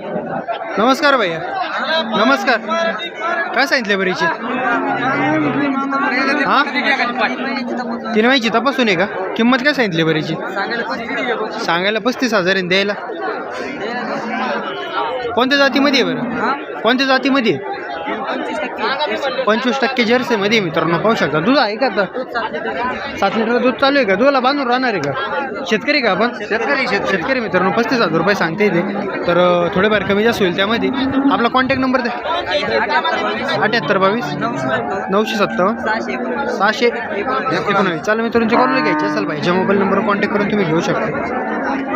नमस्कार भैया. नमस्कार. काय सांगितले बरीची हा? तीन महिन्याची तपासून आहे का? किंमत काय सांगितली बरीची सांगायला पस्तीस हजार आहे द्यायला. कोणत्या जातीमध्ये आहे बरं? कोणत्या जातीमध्ये आहे? पंचवीस टक्के. जर्सीमध्ये मित्रांनो पाहू शकता. दूध आहे का आता? सात लिटर दूध चालू आहे का? दुधाला बांधून राहणार आहे का? शेतकरी का आपण? शेतकरी शेतकरी मित्रांनो पस्तीस हजार रुपये सांगते इथे. तर थोडेफार कमी जास्त होईल त्यामध्ये. आपला कॉन्टॅक्ट नंबर द्या. अठ्याहत्तर बावीस नऊशे सत्तावन्न सहाशे एकोणावीस. चालू मी कॉल घ्यायची असेल पाहिजे मोबाईल नंबर कॉन्टॅक्ट करून तुम्ही घेऊ शकता.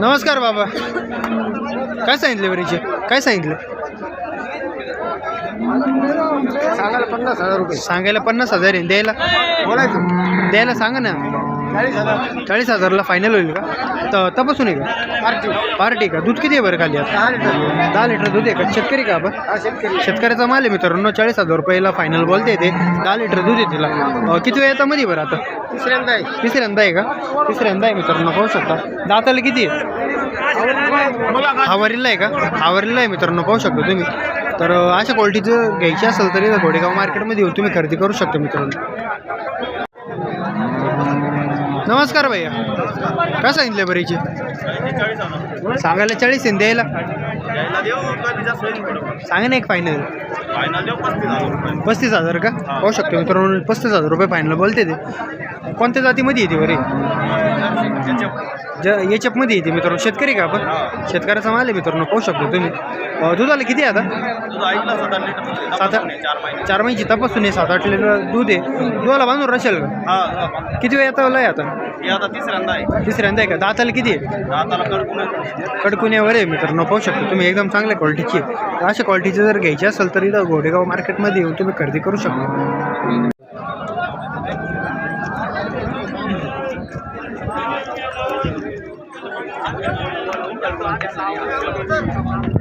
नमस्कार बाबा. काय सांगितले बरीचे काय सांगितलं? सांगायला पन्नास हजार रुपये. सांगायला पन्नास हजार आहे. द्यायला? बोलायचं. द्यायला सांगा ना. चाळीस हजार. चाळीस हजारला फायनल होईल का? तर तपासून आहे का? पार्टी. पार्टी का? दूध किती आहे बरं खाली आता? दहा लिटर दहा लिटर दूध आहे का? शेतकरी का आपण? शेतकरी. शेतकऱ्याचा माल आहे मित्रांनो. चाळीस हजार रुपयाला फायनल बोलते ते दहा लिटर दूध आहे तिला. किती वेळ येतं मध्ये बरं आता? तिसऱ्यांदा आहे. तिसऱ्यांदा आहे का? तिसऱ्यांदा आहे मित्रांनो पाहू शकता. दाताला किती आहे? हावरीला आहे का? हावरीला आहे मित्रांनो पाहू शकता तुम्ही. तर अशा क्वालिटीचं घ्यायची असेल तरी घोडेगाव मार्केटमध्ये येऊन तुम्ही खरेदी करू शकता मित्रांनो. नमस्कार भैया. काय सांगितलं बरीचे? सांगायला चाळीस आहे द्यायला? सांगा ना एक फायनल पस्तीस हजार का? पाहू शकतो मित्रांनो पस्तीस हजार रुपये फायनल बोलते ते. कोणत्या जातीमध्ये येते बरे ज याच्यामध्ये येते मित्रांनो शेतकरी का आपण? शेतकऱ्याचा माल आहे मित्रांनो पाहू शकतो तुम्ही. अं, दुधाला किती आहे आता? सात आठ चार महिन्याची तपासून आहे सात आठ लिटर दूध आहे. दुधाला बांधून राहशाल का? किती वेळ येतं आहे आता? तिसऱ्यांदा आहे. तिसऱ्यांदा आहे का? दाताला किती आहे? दाताला कडकून कडकुन्यावर आहे मित्रांनो पाहू शकतो तुम्ही एकदम चांगल्या क्वालिटीची आहे. अशा क्वालिटीची जर घ्यायची असेल तर इथं घोडेगाव मार्केटमध्ये येऊन तुम्ही खरेदी करू शकता.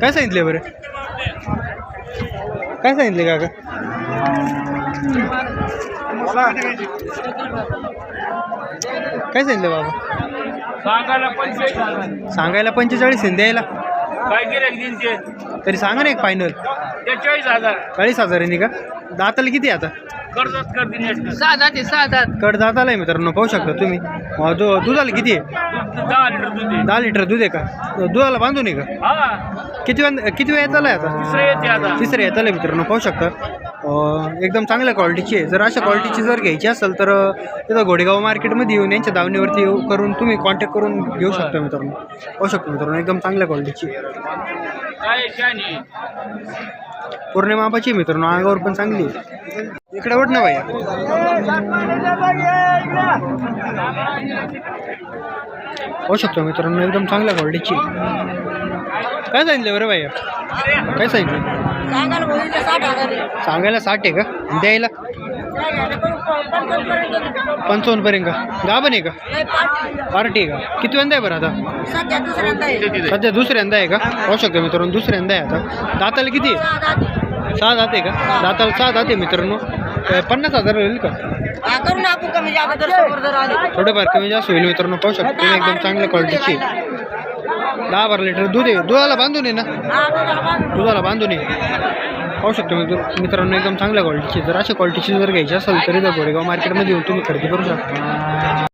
काय सांगितले बरं? काय सांगितले काका? काय सांगितलं बाबा? सांगायला सांगायला पंचेचाळीस आहे द्यायला? काय तरी सांगा ना एक फायनल चाळीस हजार चाळीस हजारांनी का? दाताला किती आता? कर्जात कर दिनेश सहा जाते सहा जात कड दाताला आहे मित्रांनो पाहू शकता तुम्ही. अं, दु दुधाला किती आहे? दहा लिटर दूध आहे. दहा लिटर दूध आहे का? दुधाला बांधून आहे का? हा. किती वेळ किती वेळ येताला आहे आता तिसरं येते आता. तिसरं येताला आहे मित्रांनो पाहू शकता. अं, एकदम चांगल्या क्वालिटीची आहे. जर अशा क्वालिटीची जर घ्यायची असेल तर अं, तिथं घोडेगाव मार्केटमध्ये येऊन यांच्या दावणीवरती येऊ करून तुम्ही कॉन्टॅक्ट करून घेऊ शकता मित्रांनो. पाहू शकतो मित्रांनो एकदम चांगल्या क्वालिटीची आहे. काय शानी पूर्ण मापाची आहे मित्रांनो अंगावर पण चांगली आहे. इकडे वट ना भैया. पाहू शकतो मित्रांनो एकदम चांगल्या क्वालिटीची. काय सांगितलं बरं भैया? काय सांगितलं सांगायला साठ आहे. का? द्यायला? पंचावन्न पर्यंत. का गाभण आहे का? पार्टी आहे का? किती वेंदा आहे बरं आता? सध्या दुसऱ्यांदा आहे. सध्या दुसऱ्यांदा आहे का? पाहू शकतो मित्रांनो दुसऱ्यांदा आहे आता. दाताला किती आहे? सहा जाते. सहा दात आहे का? दाताला सहा दात आहे मित्रांनो. अं, पन्नास हजार होईल का? हा, करू ना आपण कमी जादा जर समोर जर आले. थोडेफार कमी जास्त होईल मित्रांनो पाहू शकतो. तुम्ही एकदम चांगल्या क्वालिटीची. दहा बारा लिटर दूध आहे. दुधाला बांधून आहे ना. हा, दुधाला बांधून. दुधाला बांधून आहे पाहू शकतो मित्र मित्रांनो एकदम चांगल्या क्वालिटीची जर अशा क्वालिटीची जर घ्यायची असेल तरी तर गोडेगाव मार्केटमध्ये येऊन तुम्ही खरेदी करू शकता.